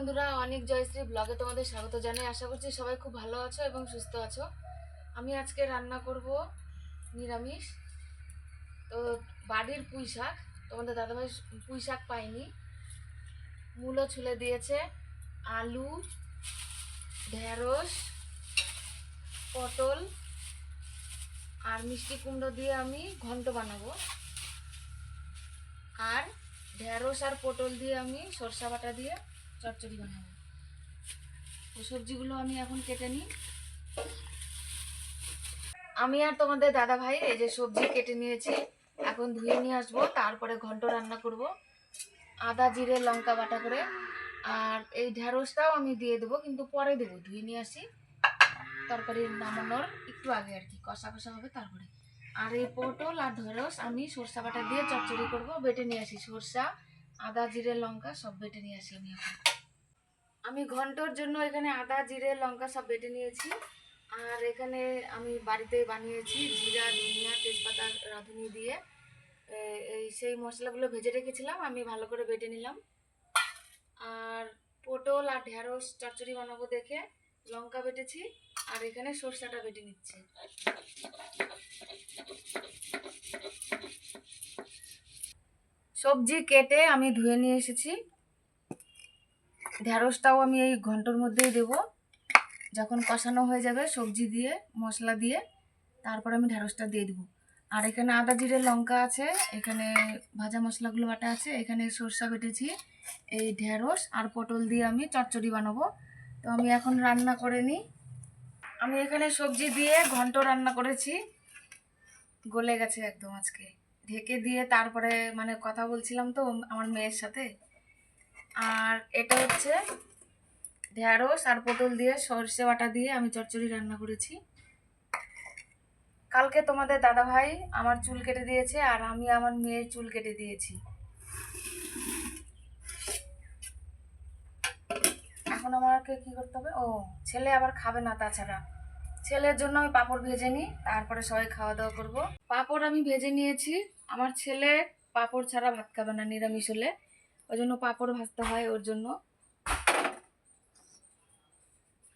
বন্ধুরা, অনেক জয়শ্রী ব্লগে তোমাদের স্বাগত জানাই। আশা করছি সবাই খুব ভালো আছো এবং সুস্থ আছো। আমি আজকে রান্না করব নিরামিষ। তো বাড়ির পুঁই শাক, তোমাদের দাদাভাই পুঁই শাক পাইনি মূলো ছুলে দিয়েছে, আলু, ঢেঁড়স, পটল আর মিষ্টি কুমড়ো দিয়ে আমি ঘন্ট বানাবো। আর ঢেঁড়স আর পটল দিয়ে আমি সরষা বাটা দিয়ে চচ্চড়ি বানাবো তো সবজিগুলো আমি এখন কেটে নিই। আমি আর তোমাদের দাদা ভাই এই যে সবজি কেটে নিয়েছি, এখন ধুয়ে নিয়ে আসব, তারপরে ঘন্ট রান্না করব। আদা, জিরে, লঙ্কা বাটা করে। আর এই ঢেঁড়সটাও আমি দিয়ে দেবো, কিন্তু পরে দেবো, ধুয়ে নিয়ে আসি। তরকারি নামানোর একটু আগে আর কি, কষা কষা হবে তারপরে। আর এই পটল আর ঢেঁড়স আমি সরষা বাটা দিয়ে চচ্চড়ি করব, বেটে নিয়ে আসি সরষা, আদা, জিরে, লঙ্কা সব বেটে নিয়ে আসি আমি এখন। আমি ঘন্টর জন্য এখানে আদা, জিরে, লঙ্কা সব বেটে নিয়েছি। আর এখানে আমি বাড়িতে বানিয়েছি জিরা, ধনিয়া, তেজপাতা, রাঁধুনি দিয়ে। এই সেই মশলাগুলো ভেজে রেখেছিলাম, আমি ভালো করে বেটে নিলাম। আর পটল আর ঢেঁড়স চচ্চড়ি বানাবো দেখে লঙ্কা বেটেছি, আর এখানে সরষাটা বেটে নিচ্ছি। সবজি কেটে আমি ধুয়ে নিয়ে এসেছি। ঢেঁড়সটাও আমি এই ঘণ্টার মধ্যেই দেব। যখন কষানো হয়ে যাবে সবজি দিয়ে, মশলা দিয়ে, তারপর আমি ঢ্যাঁড়সটা দিয়ে দেবো। আর এখানে আদা, জিরে, লঙ্কা আছে, এখানে ভাজা মশলাগুলো বাটা আছে, এখানে সরষা বেটেছি, এই ঢেঁড়স আর পটল দিয়ে আমি চচ্চড়ি বানাবো। তো আমি এখন রান্না করে নিই। আমি এখানে সবজি দিয়ে ঘন্ট রান্না করেছি। গলে গেছে একদম আজকে। ঢেকে দিয়ে তারপরে মানে কথা বলছিলাম তো আমার মেয়ের সাথে। আর এটা হচ্ছে ঢেঁড়স আর পটল দিয়ে সর্ষে বাটা দিয়ে আমি চচ্চড়ি রান্না করেছি। কালকে তোমাদের দাদা ভাই আমার চুল কেটে দিয়েছে আর আমি আমার মেয়ের চুল কেটে দিয়েছি। এখন আমাকে কি করতে হবে? ও, ছেলে আবার খাবে না তাছাড়া। ছেলের জন্য আমি পাঁপড় ভেজে নিই, তারপরে সবাই খাওয়া দাওয়া করব। পাঁপড় আমি ভেজে নিয়েছি। আমার ছেলে পাঁপড় ছাড়া ভাত খাবে না নিরামিষ হলে ওই জন্য পাঁপড় ভাজতে হয় ওর জন্য।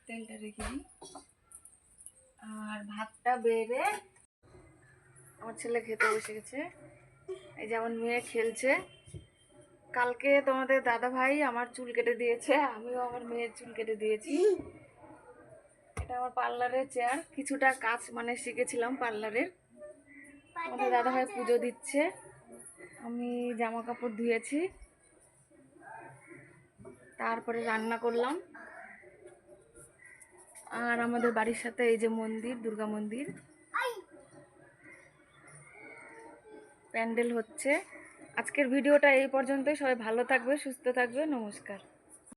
তেলটা রেখে দিই। আর ভাতটা বেড়ে আমার ছেলে খেতে বসে গেছে। এই যে আমার মেয়ে খেলছে। কালকে তোমাদের দাদা ভাই আমার চুল কেটে দিয়েছে, আমিও আমার মেয়ের চুল কেটে দিয়েছি। এটা আমার পার্লারের চেয়ার, কিছুটা কাজ মানে শিখেছিলাম পার্লারের। আমাদের দাদা ভাই পুজো দিচ্ছে। আমি জামা কাপড় ধুয়েছি। তারপরে রান্না করলাম। আর আমাদের বাড়ির সাথে এই যে মন্দির, দুর্গা মন্দির। প্যান্ডেল হচ্ছে। আজকের ভিডিওটা এই পর্যন্তই। সবাই ভালো থাকবে, সুস্থ থাকবে। নমস্কার।